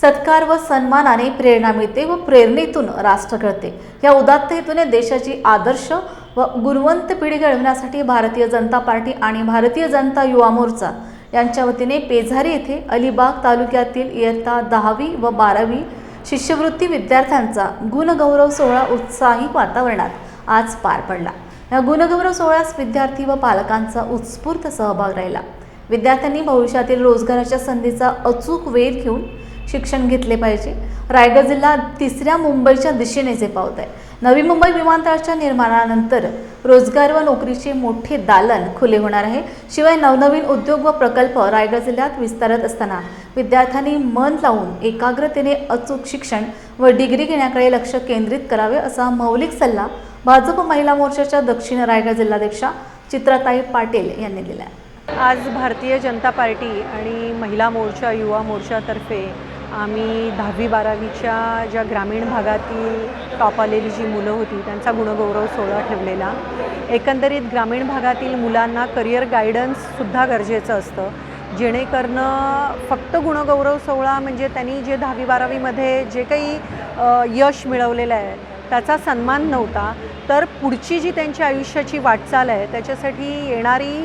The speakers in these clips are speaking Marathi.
सत्कार व सन्मानाने प्रेरणा मिळते व प्रेरणेतून राष्ट्र घडते. या उदात्त हेतूने देशाची आदर्श व गुणवंत पिढी घडविण्यासाठी भारतीय जनता पार्टी आणि भारतीय जनता युवा मोर्चा यांच्या वतीने पेझारी येथे अलिबाग तालुक्यातील इयत्ता दहावी व बारावी शिष्यवृत्ती विद्यार्थ्यांचा गुणगौरव सोहळा उत्साही वातावरणात आज पार पडला. या गुणगौरव सोहळ्यास विद्यार्थी व पालकांचा उत्स्फूर्त सहभाग राहिला. विद्यार्थ्यांनी भविष्यातील रोजगाराच्या संधीचा अचूक वेध घेऊन शिक्षण घेतले पाहिजे. रायगड जिल्हा तिसऱ्या मुंबईच्या दिशेने झेपावत आहे. नवी मुंबई विमानतळाच्या निर्माणानंतर रोजगार व नोकरीचे मोठे दालन खुले होणार आहे. शिवाय नवनवीन उद्योग व प्रकल्प रायगड जिल्ह्यात विस्तारत असताना विद्यार्थ्यांनी मन लावून एकाग्रतेने अचूक शिक्षण व डिग्री घेण्याकडे लक्ष केंद्रित करावे असा मौलिक सल्ला भाजप महिला मोर्चाच्या दक्षिण रायगड जिल्हाध्यक्षा चित्राताई पाटील यांनी दिला आहे आज भारतीय जनता पार्टी आणि महिला मोर्चा युवा मोर्चातर्फे आम्ही दहावी बारावीच्या ज्या ग्रामीण भागातील टॉप आलेली जी मुलं होती त्यांचा गुणगौरव सोहळा ठेवलेला. एकंदरीत ग्रामीण भागातील मुलांना करिअर गायडन्ससुद्धा गरजेचं असतं. जेणेकरणं फक्त गुणगौरव सोहळा म्हणजे त्यांनी जे दहावी बारावीमध्ये जे काही यश मिळवलेलं आहे त्याचा सन्मान नव्हता. तर पुढची जी त्यांच्या आयुष्याची वाटचाल आहे त्याच्यासाठी येणारी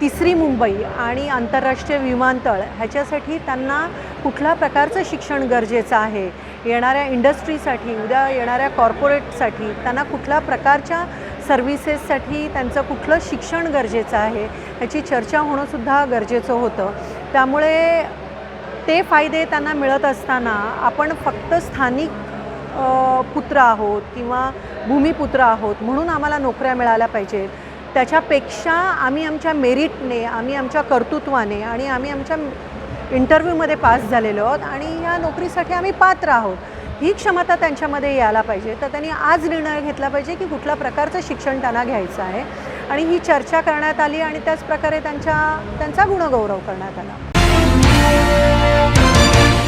तिसरी मुंबई आणि आंतरराष्ट्रीय विमानतळ ह्याच्यासाठी त्यांना कुठल्या प्रकारचं शिक्षण गरजेचं आहे? येणाऱ्या इंडस्ट्रीसाठी उद्या येणाऱ्या कॉर्पोरेटसाठी त्यांना कुठल्या प्रकारच्या सर्व्हिसेससाठी त्यांचं कुठलं शिक्षण गरजेचं आहे? ह्याची चर्चा होणंसुद्धा गरजेचं होतं. त्यामुळे ते फायदे त्यांना मिळत असताना आपण फक्त स्थानिक पुत्र आहोत किंवा भूमिपुत्र आहोत म्हणून आम्हाला नोकऱ्या मिळाल्या पाहिजेत. त्याच्यापेक्षा आम्ही आमच्या मेरिटने आम्ही आमच्या कर्तृत्वाने आणि आम्ही आमच्या इंटरव्ह्यूमध्ये पास झालेलो आहोत आणि या नोकरीसाठी आम्ही पात्र आहोत. ही क्षमता त्यांच्यामध्ये यायला पाहिजे. तर त्यांनी आज निर्णय घेतला पाहिजे की कुठल्या प्रकारचं शिक्षण त्यांना घ्यायचं आहे. आणि ही चर्चा करण्यात आली आणि त्याचप्रकारे त्यांच्या त्यांचा गुणगौरव करण्यात आला.